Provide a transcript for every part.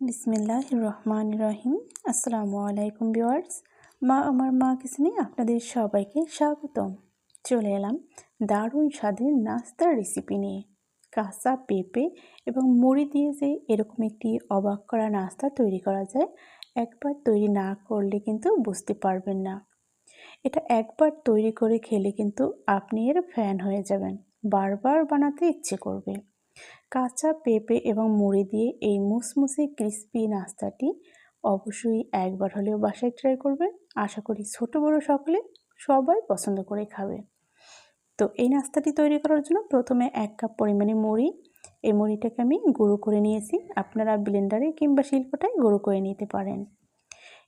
বিসমিল্লাহ রহমান রহিম আসসালামু আলাইকুম ভিওয়ার্স মা আমার মা কিচেনে আপনাদের সবাইকে স্বাগতম। চলে এলাম দারুণ স্বাদের নাস্তার রেসিপি নিয়ে। কাঁচা পেঁপে এবং মুড়ি দিয়ে যে এরকম একটি অবাক করা নাস্তা তৈরি করা যায়, একবার তৈরি না করলে কিন্তু বুঝতে পারবেন না। এটা একবার তৈরি করে খেলে কিন্তু আপনি এর ফ্যান হয়ে যাবেন। বারবার বানাতে ইচ্ছে করবে। কাঁচা পেঁপে এবং মুড়ি দিয়ে এই মুসমুসে ক্রিস্পি নাস্তাটি অবশ্যই একবার হলেও বাসায় ট্রাই করবেন। আশা করি ছোট বড় সকলে সবাই পছন্দ করে খাবে। তো এই নাস্তাটি তৈরি করার জন্য প্রথমে এক কাপ পরিমাণে মুড়ি। এই মুড়িটাকে আমি গুঁড়ো করে নিয়েছি। আপনারা ব্লেন্ডারে কিংবা শিল্পটায় গুঁড়ো করে নিতে পারেন।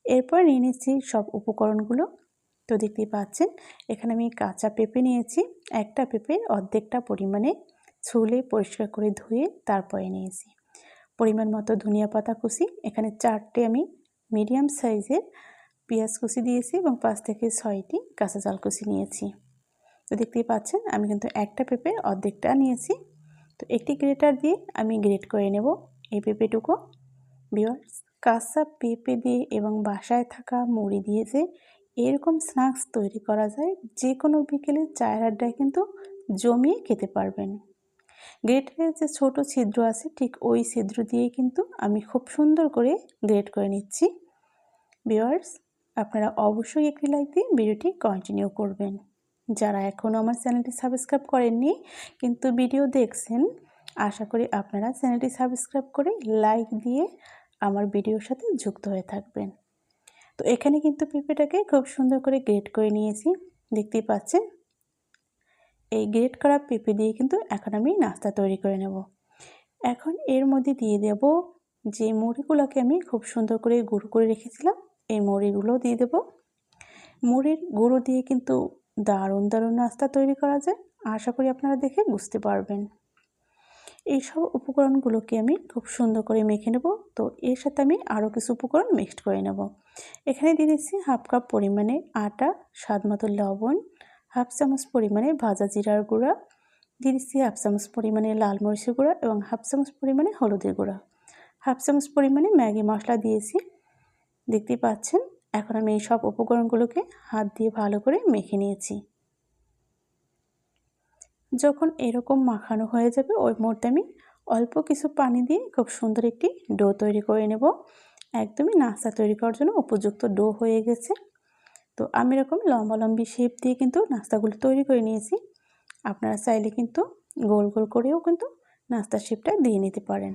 এরপর নিয়ে নিচ্ছি সব উপকরণগুলো। তো দেখতেই পাচ্ছেন, এখানে আমি কাঁচা পেঁপে নিয়েছি। একটা পেঁপে অর্ধেকটা পরিমাণে ছুলে পরিষ্কার করে ধুয়ে তারপরে নিয়েছি পরিমাণ মতো ধনিয়া পাতা কুচি, এখানে চারটে আমি মিডিয়াম সাইজের পেঁয়াজ কুচি দিয়েছি এবং পাঁচ থেকে ছয়টি কাঁচা জাল কুচি নিয়েছি। তো দেখতেই পাচ্ছেন, আমি কিন্তু একটা পেঁপে অর্ধেকটা নিয়েছি। তো একটি গ্রেটার দিয়ে আমি গ্রেট করে নেব এই পেঁপেটুকু। বিয়ার্স কাঁচা পেঁপে দিয়ে এবং বাসায় থাকা মুড়ি দিয়ে যে এরকম স্ন্যাক্স তৈরি করা যায় যে কোনো বিকেলে চায়ের আড্ডায় কিন্তু জমিয়ে খেতে পারবেন। গ্রেটারের যে ছোট ছিদ্র আছে, ঠিক ওই ছিদ্র দিয়ে কিন্তু আমি খুব সুন্দর করে গ্রেট করে নিচ্ছি। ভিওয়ার্স আপনারা অবশ্যই একটি লাইক দিয়ে ভিডিওটি কন্টিনিউ করবেন। যারা এখনও আমার চ্যানেলটি সাবস্ক্রাইব করেননি, কিন্তু ভিডিও দেখছেন, আশা করি আপনারা চ্যানেলটি সাবস্ক্রাইব করে লাইক দিয়ে আমার ভিডিওর সাথে যুক্ত হয়ে থাকবেন। তো এখানে কিন্তু পেঁপেটাকে খুব সুন্দর করে গ্রেট করে নিয়েছি। দেখতেই পাচ্ছেন এই গ্রেট করা পেঁপে দিয়ে কিন্তু এখন আমি নাস্তা তৈরি করে নেব। এখন এর মধ্যে দিয়ে দেব যে মুড়িগুলোকে আমি খুব সুন্দর করে গুঁড়ো করে রেখেছিলাম, এই মুড়িগুলো দিয়ে দেব। মুড়ির গুঁড়ো দিয়ে কিন্তু দারুণ দারুণ নাস্তা তৈরি করা যায়, আশা করি আপনারা দেখে বুঝতে পারবেন। এই সব উপকরণগুলোকে আমি খুব সুন্দর করে মেখে নেব, তো এর সাথে আমি আরও কিছু উপকরণ মিক্সড করে নেব। এখানে দিয়ে দিচ্ছি হাফ কাপ পরিমাণে আটা স্বাদ মতো লবণ হাফ চামচ পরিমাণে ভাজা জিরার গুঁড়া, দিয়ে দিচ্ছি হাফ চামচ পরিমাণে লাল মরিচের গুঁড়া এবং হাফ চামচ পরিমাণে হলুদের গুঁড়া। হাফ চামচ পরিমাণে ম্যাগি মশলা দিয়েছি। দেখতেই পাচ্ছেন, এখন আমি এই সব উপকরণগুলোকে হাত দিয়ে ভালো করে মেখে নিয়েছি। যখন এরকম মাখানো হয়ে যাবে, ওই মুহূর্তে আমি অল্প কিছু পানি দিয়ে খুব সুন্দর একটি ডো তৈরি করে নেব। একদমই নাস্তা তৈরি করার জন্য উপযুক্ত ডো হয়ে গেছে। তো আমি এরকম লম্বা লম্বি শেপ দিয়ে কিন্তু নাস্তাগুলো তৈরি করে নিয়েছি। আপনারা চাইলে কিন্তু গোল গোল করেও কিন্তু নাস্তার শেপটা দিয়ে নিতে পারেন।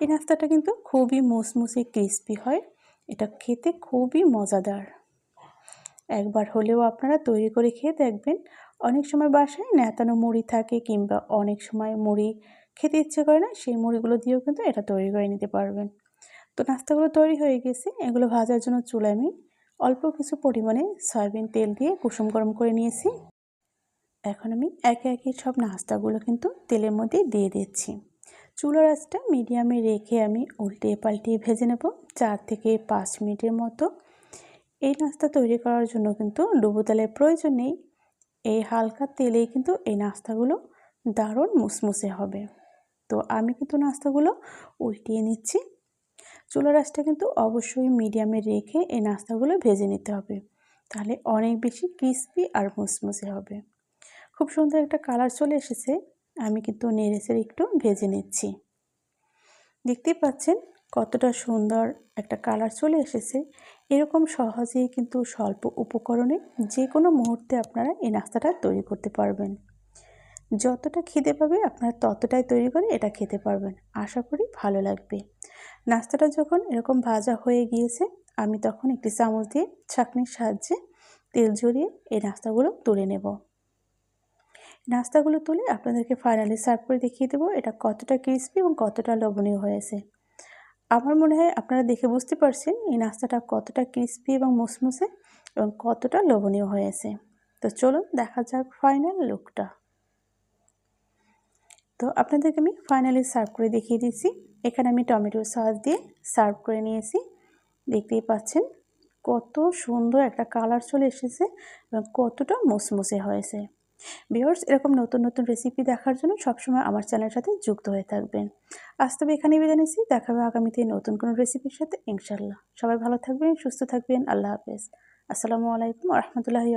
এই নাস্তাটা কিন্তু খুবই মুসমুসে ক্রিস্পি হয়। এটা খেতে খুবই মজাদার। একবার হলেও আপনারা তৈরি করে খেয়ে দেখবেন। অনেক সময় বাসায় নেতানো মুড়ি থাকে কিংবা অনেক সময় মুড়ি খেতে ইচ্ছে করে না, সেই মুড়িগুলো দিয়েও কিন্তু এটা তৈরি করে নিতে পারবেন। তো নাস্তাগুলো তৈরি হয়ে গেছে। এগুলো ভাজার জন্য চুলায় আমি অল্প কিছু পরিমাণে সয়াবিন তেল দিয়ে কুসুম গরম করে নিয়েছি। এখন আমি একে একে সব নাস্তাগুলো কিন্তু তেলের মধ্যে দিয়ে দিচ্ছি। চুলার আঁচটা মিডিয়ামে রেখে আমি উল্টে পাল্টিয়ে ভেজে নেব চার থেকে পাঁচ মিনিটের মতো। এই নাস্তা তৈরি করার জন্য কিন্তু ডুবো তেলের প্রয়োজন নেই। এই হালকা তেলেই কিন্তু এই নাস্তাগুলো দারুণ মুসমুসে হবে। তো আমি কিন্তু নাস্তাগুলো উল্টিয়ে নিচ্ছি। চুলা রাসটা কিন্তু অবশ্যই মিডিয়ামে রেখে এই নাস্তাগুলো ভেজে নিতে হবে। তাহলে অনেক বেশি ক্রিস্পি আর মুসমুসে হবে। খুব সুন্দর একটা কালার চলে এসেছে। আমি কিন্তু নেড়েচেড়ে একটু ভেজে নিচ্ছি। দেখতেই পাচ্ছেন কতটা সুন্দর একটা কালার চলে এসেছে। এরকম সহজেই কিন্তু স্বল্প উপকরণে যে কোনো মুহূর্তে আপনারা এই নাস্তাটা তৈরি করতে পারবেন। যতটা খিদে পাবে আপনারা ততটাই তৈরি করে এটা খেতে পারবেন। আশা করি ভালো লাগবে। নাস্তাটা যখন এরকম ভাজা হয়ে গিয়েছে, আমি তখন একটি চামচ দিয়ে ছাঁকনির সাহায্যে তেল জড়িয়ে এই নাস্তাগুলো তুলে নেব। নাস্তাগুলো তুলে আপনাদেরকে ফাইনালি সার্ভ করে দেখিয়ে দেবো এটা কতটা ক্রিস্পি এবং কতটা লবণীয় হয়েছে। আমার মনে হয় আপনারা দেখে বুঝতে পারছেন এই নাস্তাটা কতটা ক্রিস্পি এবং মুসমুসে এবং কতটা লোভনীয় হয়েছে। তো চলুন দেখা যাক ফাইনাল লুকটা তো আপনাদেরকে আমি ফাইনালি সার্ভ করে দেখিয়ে দিচ্ছি। এখানে আমি টমেটো সস দিয়ে সার্ভ করে নিয়েছি। দেখতেই পাচ্ছেন কত সুন্দর একটা কালার চলে এসেছে এবং কতটা মুসমুসে হয়েছে। ভিউয়ার্স এরকম নতুন নতুন রেসিপি দেখার জন্য সবসময় আমার চ্যানেলের সাথে যুক্ত হয়ে থাকবেন। আজ তবে এখানেই বিদায় নিচ্ছি। দেখা হবে আগামীতে নতুন কোনো রেসিপির সাথে ইনশাল্লাহ সবাই ভালো থাকবেন, সুস্থ থাকবেন। আল্লাহ হাফেজ। আসসালামু আলাইকুম রহমতুল্লাহি